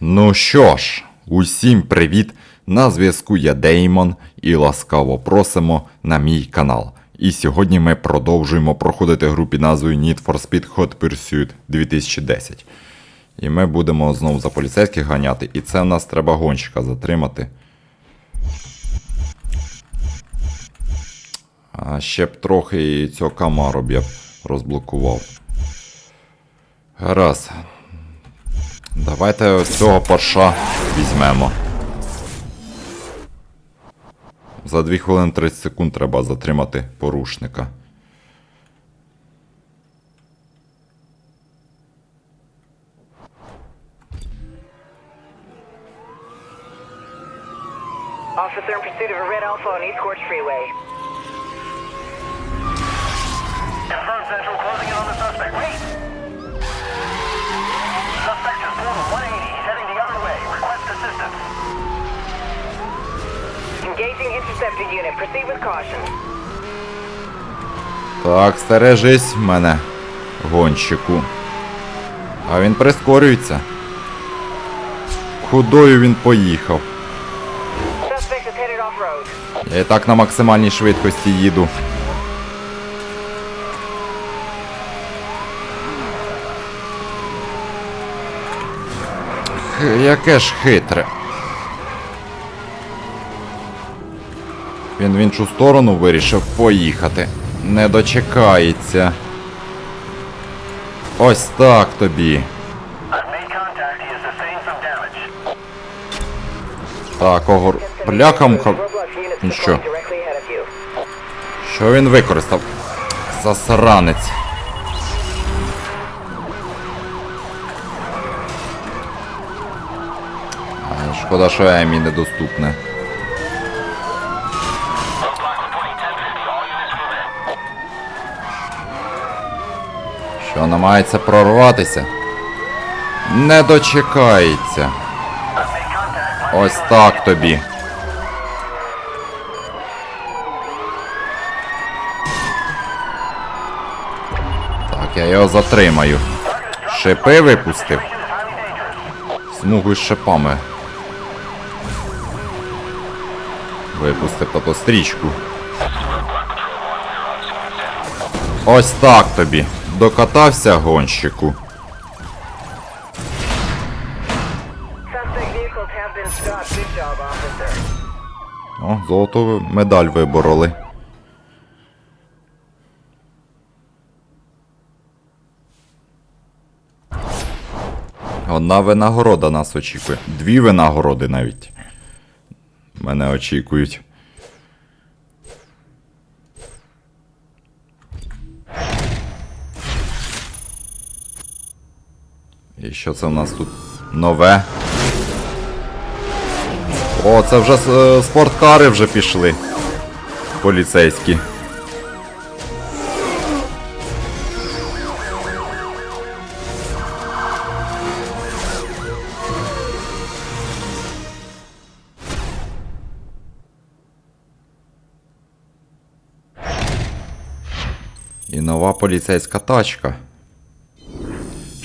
Ну що ж, усім привіт! На зв'язку я Деймон і ласкаво просимо на мій канал. І сьогодні ми продовжуємо проходити гру під назвою Need for Speed Hot Pursuit 2010. І ми будемо знову за поліцейських ганяти, і це в нас треба гонщика затримати. А ще б трохи цього камару б я розблокував. Гаразд. Давайте цього парша візьмемо. За 2 хвилини 30 секунд треба затримати порушника. Officer in pursuit of a red Alpha on East Court Freeway. Так, стережись мене, гонщику. А він прискорюється. Худою він поїхав. Я і так на максимальній швидкості їду. Яке ж хитре. Він в іншу сторону вирішив поїхати. Не дочекається. Ось так тобі. Так, огор. Ну deploying що? Що він використав? Засранець. Шкода, що Емі недоступне. Що намагається прорватися? Не дочекається. Ось так тобі. Так, я його затримаю. Шипи випустив. Смугу з шипами. Випустив тато стрічку. Ось так тобі. Докатався гонщику. О, золоту медаль вибороли. Одна винагорода нас очікує. Дві винагороди навіть. Мене очікують. І що це в нас тут нове? О, це вже е, спорткари вже пішли. Поліцейські. І нова поліцейська тачка.